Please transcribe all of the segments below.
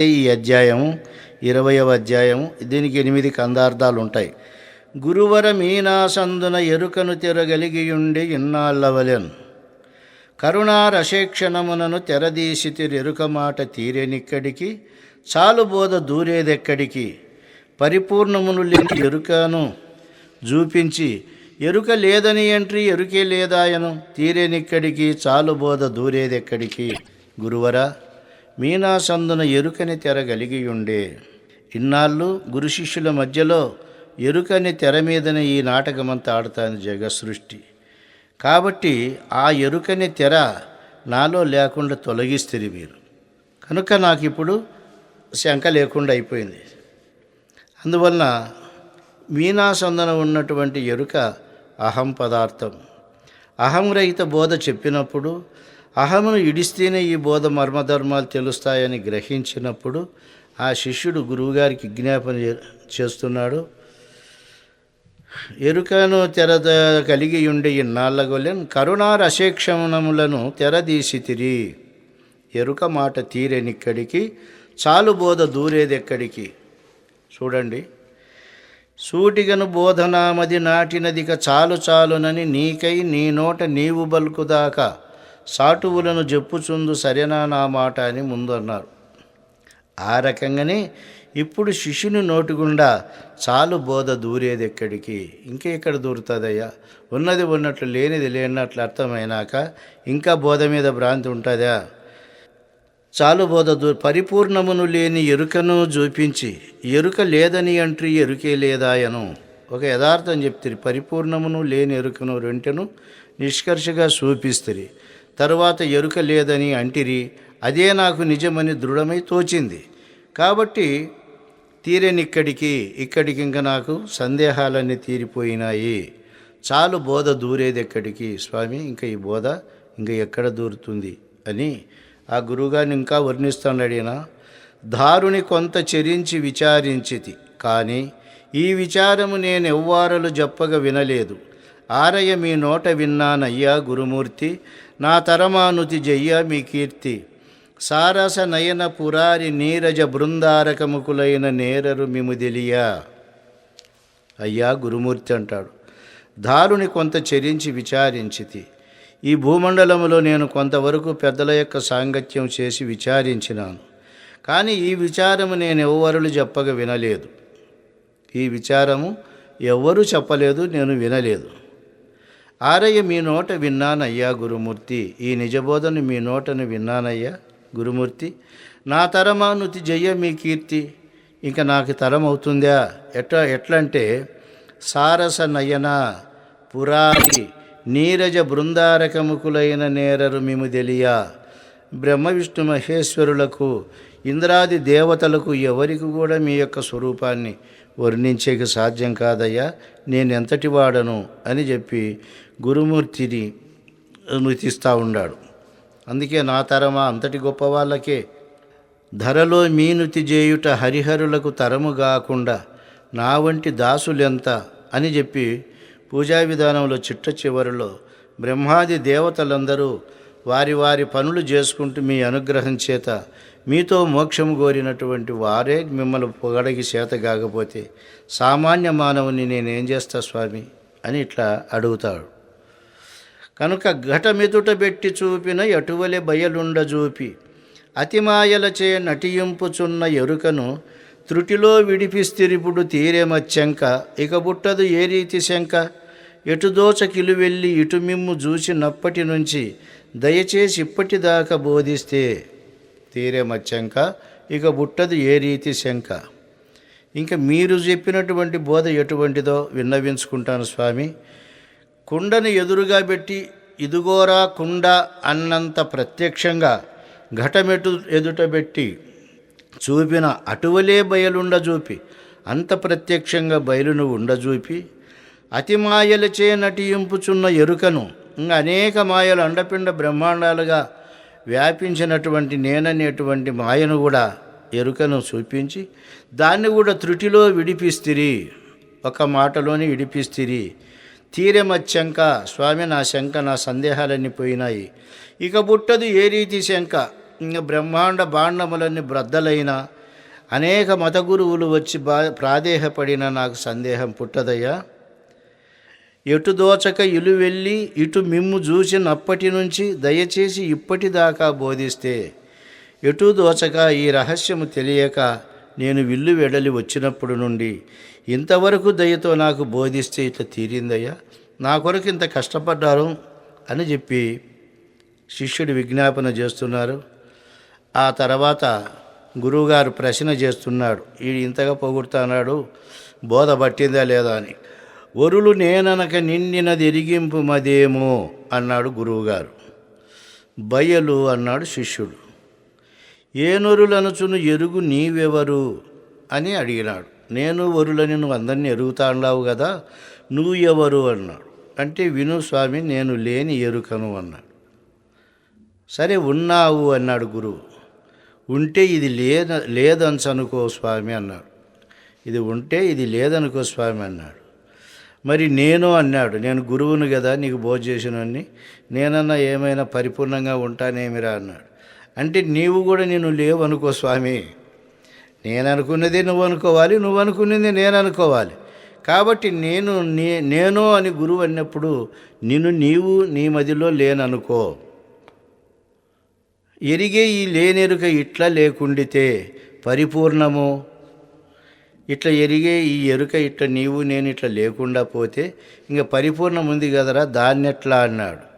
ఈ అధ్యాయం ఇరవయవ అధ్యాయం దీనికి ఎనిమిది కందార్థాలు ఉంటాయి గురువర మీనాసందున ఎరుకను తెరగలిగియుండి ఇన్నాళ్ళవలెన్. కరుణారశేక్షణమునను తెరదీసితిరెరుక మాట తీరేనిక్కడికి చాలు బోధ దూరేదెక్కడికి? పరిపూర్ణమును లేని ఎరుకను చూపించి ఎరుక లేదని ఎంట్రీ ఎరుకే లేదాయను తీరేనిక్కడికి చాలు బోధ దూరేదెక్కడికి? గురువరా మీనాసందున ఎరుకని తెరగలిగి ఉండే ఇన్నాళ్ళు గురు శిష్యుల మధ్యలో ఎరుకని తెర మీదనే ఈ నాటకమంతా ఆడుతాను జగ సృష్టి కాబట్టి ఆ ఎరుకని తెర నాలో లేకుండా తొలగిస్తుంది మీరు. కనుక నాకు ఇప్పుడు శంక లేకుండా అయిపోయింది. అందువలన మీనాసందన ఉన్నటువంటి ఎరుక అహం పదార్థం. అహం రహిత బోధ చెప్పినప్పుడు అహమును ఇడిస్తేనే ఈ బోధ మర్మధర్మాలు తెలుస్తాయని గ్రహించినప్పుడు ఆ శిష్యుడు గురువుగారికి విజ్ఞాపన చే- చేస్తున్నాడు. ఎరుకను తెర కలిగి ఉండే ఇన్నాళ్ళ గొలెన్ కరుణారశేక్షణములను తెరదీసితిరి. ఎరుక మాట తీరేనిక్కడికి చాలు బోధ దూరేదెక్కడికి. చూడండి. సూటిగను బోధనామది నాటినదిక చాలు చాలునని నీకై నీ నోట నీవు బలుకుదాకా సాటువులను చెప్పుచుందు సరేనా నా మాట అని ముందు అన్నారు ఆ రకంగానే ఇప్పుడు శిష్యుని నోటిగుండా చాలు బోధ దూరేది ఎక్కడికి? ఇంకా ఎక్కడ దూరుతుందయ్యా? ఉన్నది ఉన్నట్లు లేనిది లేనట్లు అర్థమైనాక ఇంకా బోధ మీద భ్రాంతి ఉంటుందా? చాలు బోధ దూ పరిపూర్ణమును లేని ఎరుకను చూపించి ఎరుక లేదని అంట్రీ ఎరుకే లేదాయను. ఒక యథార్థం చెప్తుంది పరిపూర్ణమును లేని ఎరుకను రెంటను నిష్కర్షగా చూపిస్తుంది తరువాత ఎరుక లేదని అంటిరి అదే నాకు నిజమని దృఢమై తోచింది. కాబట్టి తీరేనిక్కడికి ఇక్కడికి ఇంకా నాకు సందేహాలన్నీ తీరిపోయినాయి. చాలు బోధ దూరేది ఎక్కడికి స్వామి ఇంకా ఈ బోధ ఇంకా ఎక్కడ దూరుతుంది? అని ఆ గురువుగారిని ఇంకా వర్ణిస్తున్నాడు దారుని కొంత చెరించి విచారించితి కానీ ఈ విచారము నేను ఎవ్వారలు చెప్పగా వినలేదు. ఆరయ మీ నోట విన్నానయ్యా గురుమూర్తి నా తరమానుతి జయ్య మీ కీర్తి. సారస నయన పురారి నీరజ బృందారకముకులైన నేరరు మిము తెలియా. అయ్యా గురుమూర్తి అంటాడు దారుని కొంత చరించి విచారించితి. ఈ భూమండలములో నేను కొంతవరకు పెద్దల యొక్క సాంగత్యం చేసి విచారించినాను. కానీ ఈ విచారము నేను ఎవ్వరులు చెప్పగా వినలేదు. ఈ విచారము ఎవ్వరూ చెప్పలేదు నేను వినలేదు. ఆరయ్య మీ నోట విన్నానయ్యా గురుమూర్తి. ఈ నిజబోధను మీ నోటను విన్నానయ్యా గురుమూర్తి. నా తరమానుతి జయ మీ కీర్తి. ఇంకా నాకు తరం అవుతుందా ఎట్లా ఎట్లంటే సారస నయన పురారి నీరజ బృందారకముకులైన నేరరు మేము తెలియ. బ్రహ్మ విష్ణు మహేశ్వరులకు ఇంద్రాది దేవతలకు ఎవరికి కూడా మీ యొక్క స్వరూపాన్ని వర్ణించేకి సాధ్యం కాదయ్యా నేను ఎంతటి వాడను అని చెప్పి గురుమూర్తిని నృతిస్తూ ఉన్నాడు అందుకే నా తరమా అంతటి గొప్ప వాళ్ళకే. ధరలో మీనుతి చేయుట హరిహరులకు తరము కాకుండా నా వంటి దాసులెంత అని చెప్పి పూజా విధానంలో చిట్ట చివరిలో బ్రహ్మాది దేవతలందరూ వారి వారి పనులు చేసుకుంటూ మీ అనుగ్రహం చేత మీతో మోక్షం కోరినటువంటి వారే మిమ్మల్ని పొగడగి చేత కాకపోతే సామాన్య మానవుని నేనేం చేస్తా స్వామి? అని ఇట్లా అడుగుతాడు. కనుక ఘటమెదుట పెట్టి చూపిన ఎటువలే బయలుండ చూపి అతిమాయలచే నటింపుచున్న ఎరుకను త్రుటిలో విడిపిస్తిరిపుడు తీరేమచ్చంక ఇక బుట్టదు ఏ రీతి శంక? ఎటుదోచ కిలువెళ్ళి ఇటు మిమ్ము చూసినప్పటి నుంచి దయచేసి ఇప్పటిదాకా బోధిస్తే తీరేమచ్చంక ఇక బుట్టదు ఏ రీతి శంక. ఇంకా మీరు చెప్పినటువంటి బోధ ఎటువంటిదో విన్నవించుకుంటాను స్వామి. కుండను ఎదురుగా పెట్టి ఇదిగోరా కుండ అన్నంత ప్రత్యక్షంగా ఘటమెటు ఎదుట పెట్టి చూపిన అటువలే బయలుండ చూపి అంత ప్రత్యక్షంగా బయలును ఉండజూపి అతి మాయలచే నటింపుచున్న ఎరుకను ఇంకా అనేక మాయలు అండపిండ బ్రహ్మాండాలుగా వ్యాపించినటువంటి నేననేటువంటి మాయను కూడా ఎరుకను చూపించి దాన్ని కూడా త్రుటిలో విడిపిస్తిరి ఒక మాటలోని విడిపిస్తిరి. తీరెమచ్చంక స్వామి నా శంక నా సందేహాలన్నీ పోయినాయి. ఇక బుట్టదు ఏ రీతి శంక? ఇంక బ్రహ్మాండ బాండములన్నీ బ్రద్దలైన అనేక మత గురువులు వచ్చి బా ప్రాదేహపడిన నాకు సందేహం పుట్టదయ్యా. ఎటు దోచక ఇలు వెళ్ళి ఇటు మిమ్ము చూసినప్పటి నుంచి దయచేసి ఇప్పటిదాకా బోధిస్తే ఎటు దోచక ఈ రహస్యము తెలియక నేను విల్లు వెడలి వచ్చినప్పుడు నుండి ఇంతవరకు దయతో నాకు బోధిస్తే ఇట్లా తీరిందయ్యా? నా కొరకు ఇంత కష్టపడ్డారు అని చెప్పి శిష్యుడు విజ్ఞాపన చేస్తున్నారు. ఆ తర్వాత గురువుగారు ప్రశ్న చేస్తున్నాడు ఈ ఇంతగా పొగుడుతున్నాడు బోధ పట్టిందా లేదా? అని. వరులు నేననక నిండిన ఎరిగింపు మదేమో అన్నాడు గురువుగారు. బయలు అన్నాడు శిష్యుడు. ఏనొరులనుచును ఎరుగు నీవెవరు? అని అడిగినాడు. నేను వరులని నువ్వు అందరినీ ఎరుగుతాండావు కదా నువ్వు ఎవరు? అన్నాడు. అంటే విను స్వామి నేను లేని ఎరుకను అన్నాడు. సరే ఉన్నావు అన్నాడు గురువు. ఉంటే ఇది లేద లేదనుకో స్వామి అన్నాడు. ఇది ఉంటే ఇది లేదనుకో స్వామి అన్నాడు. మరి నేను అన్నాడు నేను గురువును కదా నీకు బోధ చేసినని నేనన్నా ఏమైనా పరిపూర్ణంగా ఉంటానేమిరా అన్నాడు. అంటే నీవు కూడా నేను లేవు అనుకో స్వామి. నేను అనుకున్నది నువ్వు అనుకోవాలి నువ్వు అనుకున్నది నేను అనుకోవాలి కాబట్టి నేను నే నేను అని గురువు అన్నప్పుడు నిన్ను నీవు నీ మదిలో లేననుకో. ఎరిగే ఈ లేనెరుక ఇట్లా లేకుండితే పరిపూర్ణము? ఇట్లా ఎరిగే ఈ ఎరుక ఇట్లా నీవు నేను ఇట్లా లేకుండా పోతే ఇంకా పరిపూర్ణం ఉంది కదరా దాన్ని ఎట్లా అన్నాడు.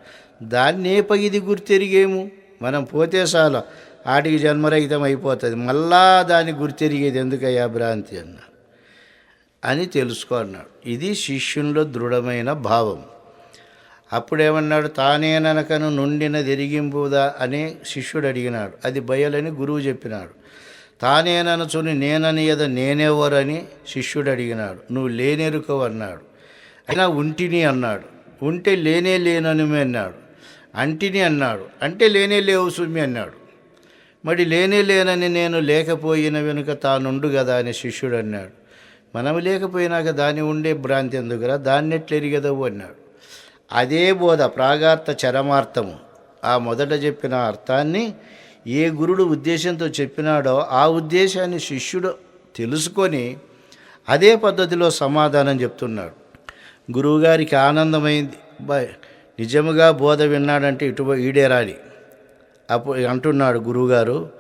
దాన్నే పగిది గుర్తెరిగేము? మనం పోతే చాలా ఆటికి జన్మరహితం అయిపోతుంది. మళ్ళా దాన్ని గుర్తెరిగేది ఎందుకయ్యా భ్రాంతి అన్నాడు. అని తెలుసుకో అన్నాడు. ఇది శిష్యునిలో దృఢమైన భావం. అప్పుడేమన్నాడు? తానేననకను నుండిన ఎరిగింపుదా? అని శిష్యుడు అడిగినాడు. అది బయలని గురువు చెప్పినాడు. తానేననుచుని నేనని ఎద నేనెవరని శిష్యుడు అడిగినాడు నువ్వు లేనెరుకవు అన్నాడు అయినా ఉంటిని అన్నాడు. ఉంటే లేనే లేనని అన్నాడు. అంటిని అన్నాడు. అంటే లేనే లేవు సుమి అన్నాడు. మరి లేనే లేనని నేను లేకపోయిన వెనుక తానుండు కదా అని శిష్యుడు అన్నాడు మనం లేకపోయినాక దాని ఉండే భ్రాంతి ఎందుకురా? దాన్ని ఎట్లెరిగదవు అన్నాడు. అదే బోధ ప్రాగార్థ చరమార్థము. ఆ మొదట చెప్పిన అర్థాన్ని ఏ గురుడు ఉద్దేశంతో చెప్పినాడో ఆ ఉద్దేశాన్ని శిష్యుడు తెలుసుకొని అదే పద్ధతిలో సమాధానం చెప్తున్నాడు. గురువుగారికి ఆనందమైంది. నిజముగా బోధ విన్నాడంటే ఇటు ఈడేరాలి అప్పుడు అంటున్నాడు గురువుగారు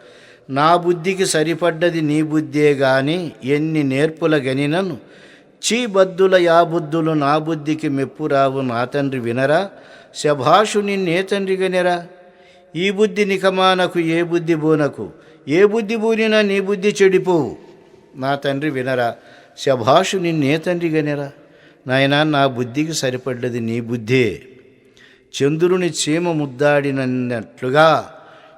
నా బుద్ధికి సరిపడ్డది నీ బుద్ధే గాని ఎన్ని నేర్పుల గనినను చీ బద్దుల యా బుద్ధులు నా బుద్ధికి మెప్పు రావు నా తండ్రి వినరా శభాషుని నే తండ్రి గనిరా. ఈ బుద్ధి నికమానకు ఏ బుద్ధి బోనకు? ఏ బుద్ధి బూనినా నీ బుద్ధి చెడిపోవు. నా తండ్రి వినరా? శభాషు నిన్నే తండ్రి గనిరా? నాయనా నా బుద్ధికి సరిపడ్డది నీ బుద్ధే. చంద్రుని చీమ ముద్దాడినట్లుగా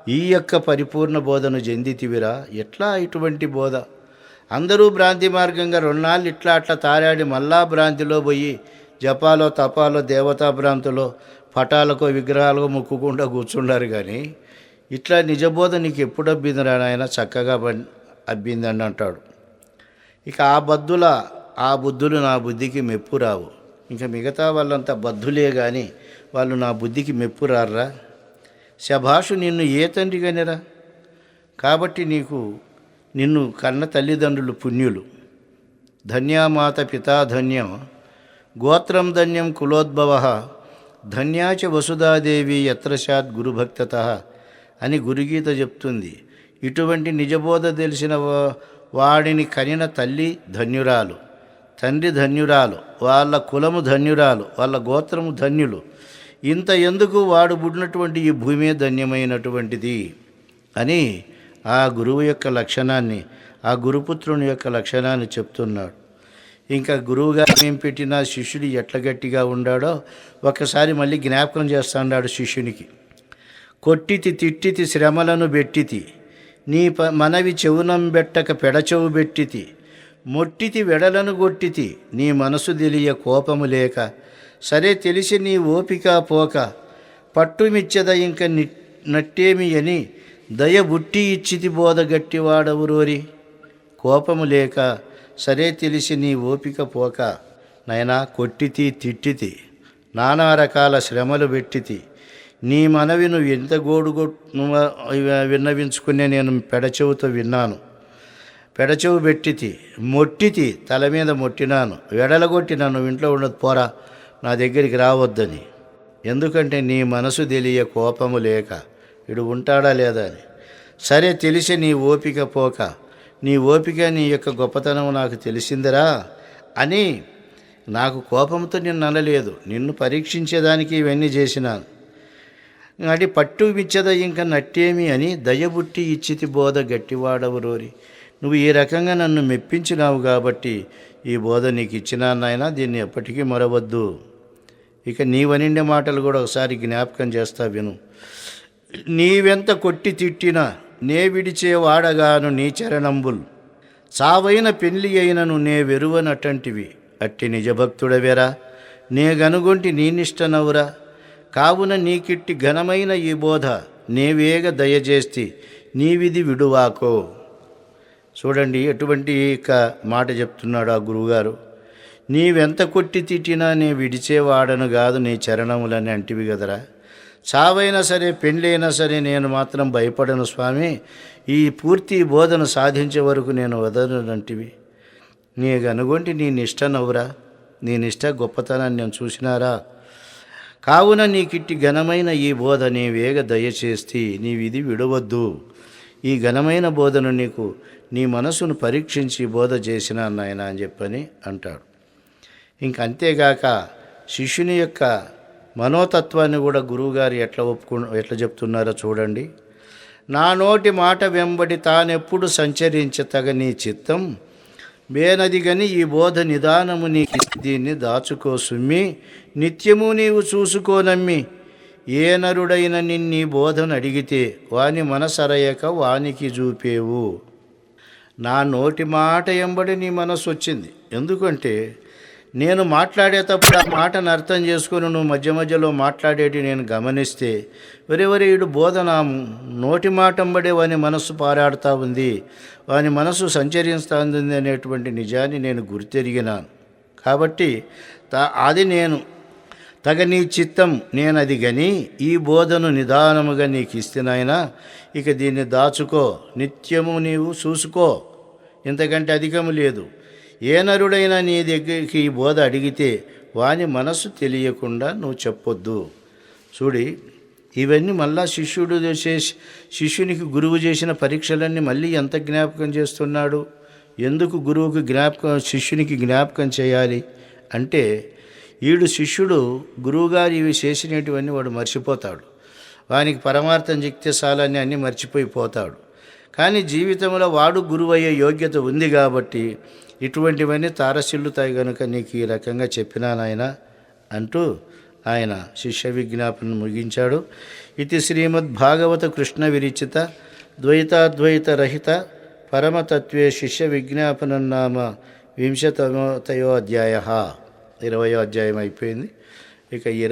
ఈ యొక్క పరిపూర్ణ బోధను చెందితివిరా ఎట్లా ఇటువంటి బోధ? అందరూ భ్రాంతి మార్గంగా రెండాళ్ళు ఇట్లా అట్లా తారాడి మళ్ళా భ్రాంతిలో పోయి జపాలో తపాలో దేవతా భ్రాంతిలో పటాలకో విగ్రహాలకు మొక్కుకుండా కూర్చుండారు కానీ ఇట్లా నిజబోధ నీకు ఎప్పుడు అబ్బిందిరా నాయన? చక్కగా అబ్బిందని అంటాడు. ఇక ఆ బద్దుల ఆ బుద్ధులు నా బుద్ధికి మెప్పు రావు. ఇంకా మిగతా వాళ్ళంతా బద్ధులే కానీ వాళ్ళు నా బుద్ధికి మెప్పు రారా శభాషు నిన్ను ఏ తండ్రి కనిరా? కాబట్టి నీకు నిన్ను కన్న తల్లిదండ్రులు పుణ్యులు. ధన్యామాత పితాధన్యం. గోత్రం ధన్యం కులోద్భవ. ధన్యాచ వసుధాదేవి యత్రశాత్ గురుభక్తత అని గురుగీత చెప్తుంది. ఇటువంటి నిజబోధ తెలిసిన వా- వాడిని కనిన తల్లి ధన్యురాలు. తండ్రి ధన్యురాలు. వాళ్ళ కులము ధన్యురాలు. వాళ్ళ గోత్రము ధన్యులు. ఇంత ఎందుకు వాడు పుట్టినటువంటి ఈ భూమే ధన్యమైనటువంటిది? అని ఆ గురువు యొక్క లక్షణాన్ని ఆ గురుపుత్రుని యొక్క లక్షణాన్ని చెప్తున్నాడు. ఇంకా గురువుగా ఏం పెట్టినా శిష్యుడు ఎట్ల గట్టిగా ఉండాడో ఒకసారి మళ్ళీ జ్ఞాపకం చేస్తాడు శిష్యునికి. కొట్టితి తిట్టితి శ్రమలను బెట్టితి. నీ ప మనవి చెవునం బెట్టక పెడచెవు బెట్టితి. మొట్టితి వెడలను గొట్టితి. నీ మనసు తెలియ కోపము లేక. సరే తెలిసి నీ ఓపిక పోక. పట్టుమిచ్చద ఇంక నట్టేమి అని దయ బుట్టి ఇచ్చితి బోధ గట్టివాడవురోరి? కోపము లేక. సరే తెలిసి నీ ఓపిక పోక నైనా కొట్టితి తిట్టితి నానా రకాల శ్రమలు పెట్టితి. నీ మనవి నువ్వు ఎంత గోడుగొ విన్నవించుకునే నేను పెడచెవుతో విన్నాను. పెడచెవు పెట్టితి మొట్టితి తల మీద మొట్టినాను. వెడలగొట్టి నన్ను ఇంట్లో ఉండదు పోరా నా దగ్గరికి రావద్దని. ఎందుకంటే నీ మనసు తెలియ కోపము లేక ఇడు ఉంటాడా లేదా అని. సరే తెలిసి నీ ఓపిక పోక నీ ఓపిక నీ యొక్క గొప్పతనం నాకు తెలిసిందిరా అని నాకు కోపంతో నిన్ను అనలేదు. నిన్ను పరీక్షించేదానికి ఇవన్నీ చేసినాను. అది పట్టు విచ్చద ఇంకా నట్టేమి అని దయబుట్టి ఇచ్చితి బోధ గట్టివాడవు రోరి. నువ్వు ఈ రకంగా నన్ను మెప్పించినావు కాబట్టి ఈ బోధ నీకు ఇచ్చినా దీన్ని ఎప్పటికీ మరవద్దు. ఇక నీవనిండే మాటలు కూడా ఒకసారి జ్ఞాపకం చేస్తా విను. నీవెంత కొట్టి తిట్టినా నే విడిచేవాడగాను నీ చరణంబుల్. చావైన పెళ్ళి అయినను నే వెరువనటంటివి. అట్టి నిజభక్తుడవెరా? నే గనుగొంటి నీనిష్టనవురా కావున నీకిట్టి ఘనమైన ఈ బోధ నేవేగ దయచేస్తి నీవిది విడువాకో. చూడండి ఎటువంటి ఇక మాట చెప్తున్నాడు ఆ గురువుగారు. నీవెంత కొట్టి తిట్టినా నే విడిచేవాడను కాదు నీ చరణములని అంటివి కదరా చావైనా సరే పెళ్ళైనా సరే నేను మాత్రం భయపడను స్వామి. ఈ పూర్తి బోధన సాధించే వరకు నేను వదలనంటివి. నీ కనుగొంటి నీ నిష్ట నవ్వురా. నీ నిష్ట గొప్పతనాన్ని నేను చూసినారా? కావున నీకిట్టి ఘనమైన ఈ బోధ నీ వేగ దయచేస్తే నీవిది విడవద్దు. ఈ ఘనమైన బోధను నీకు నీ మనసును పరీక్షించి బోధ చేసిన నాయన అని చెప్పని అంటాడు. ఇంక అంతేగాక శిష్యుని యొక్క మనోతత్వాన్ని కూడా గురువుగారు ఎట్లా ఒప్పుకు ఎట్లా చెప్తున్నారో చూడండి. నా నోటి మాట వెంబడి తానెప్పుడు సంచరించతగ నీ చిత్తం. మేనదిగని ఈ బోధ నిదానము నీకు దీన్ని దాచుకో సుమ్మి. నిత్యము నీవు చూసుకోనమ్మి ఏ నరుడైన నిన్నీ బోధను అడిగితే వాని మనసరయక వానికి చూపేవు. నా నోటి మాట ఎంబడి నీ మనసు వచ్చింది. ఎందుకంటే నేను మాట్లాడేటప్పుడు ఆ మాటను అర్థం చేసుకుని నువ్వు మధ్య మధ్యలో మాట్లాడేటి నేను గమనిస్తే వరెవరి ఈడు బోధన నోటి మాటంబడే వాని మనస్సు పారాడుతూ ఉంది. వాని మనసు సంచరిస్తుంది అనేటువంటి నిజాన్ని నేను గుర్తెరిగినాను కాబట్టి తా అది నేను. తగ నీ చిత్తం నేను అది గని ఈ బోధను నిదానముగా నీకు ఇస్తున్నాయినా ఇక దీన్ని దాచుకో. నిత్యము నీవు చూసుకో. ఇంతకంటే అధికము లేదు. ఏ నరుడైనా నీ దగ్గరికి ఈ బోధ అడిగితే వాని మనసు తెలియకుండా నువ్వు చెప్పొద్దు. చూడి ఇవన్నీ మళ్ళా శిష్యుడు చేసి శిష్యునికి గురువు చేసిన పరీక్షలన్నీ మళ్ళీ ఎంత జ్ఞాపకం చేస్తున్నాడు? ఎందుకు గురువుకు జ్ఞాపకం శిష్యునికి జ్ఞాపకం చేయాలి? అంటే ఈడు శిష్యుడు గురువుగారు ఇవి చేసినటువన్నీ వాడు మర్చిపోతాడు. వానికి పరమార్థం చెక్తే చాలని అన్నీ మర్చిపోయిపోతాడు కానీ జీవితంలో వాడు గురువయ్యే యోగ్యత ఉంది కాబట్టి ఇటువంటివన్నీ తారసిల్లుతాయి కనుక నీకు ఈ రకంగా చెప్పినా నాయన అంటూ ఆయన శిష్య విజ్ఞాపన ముగించాడు. ఇది శ్రీమద్ భాగవత కృష్ణ విరిచిత ద్వైతాద్వైత రహిత పరమతత్వే శిష్య విజ్ఞాపన నామ వింశతమతయో అధ్యాయ. ఇరవయో అధ్యాయం అయిపోయింది. ఇక ఇరవై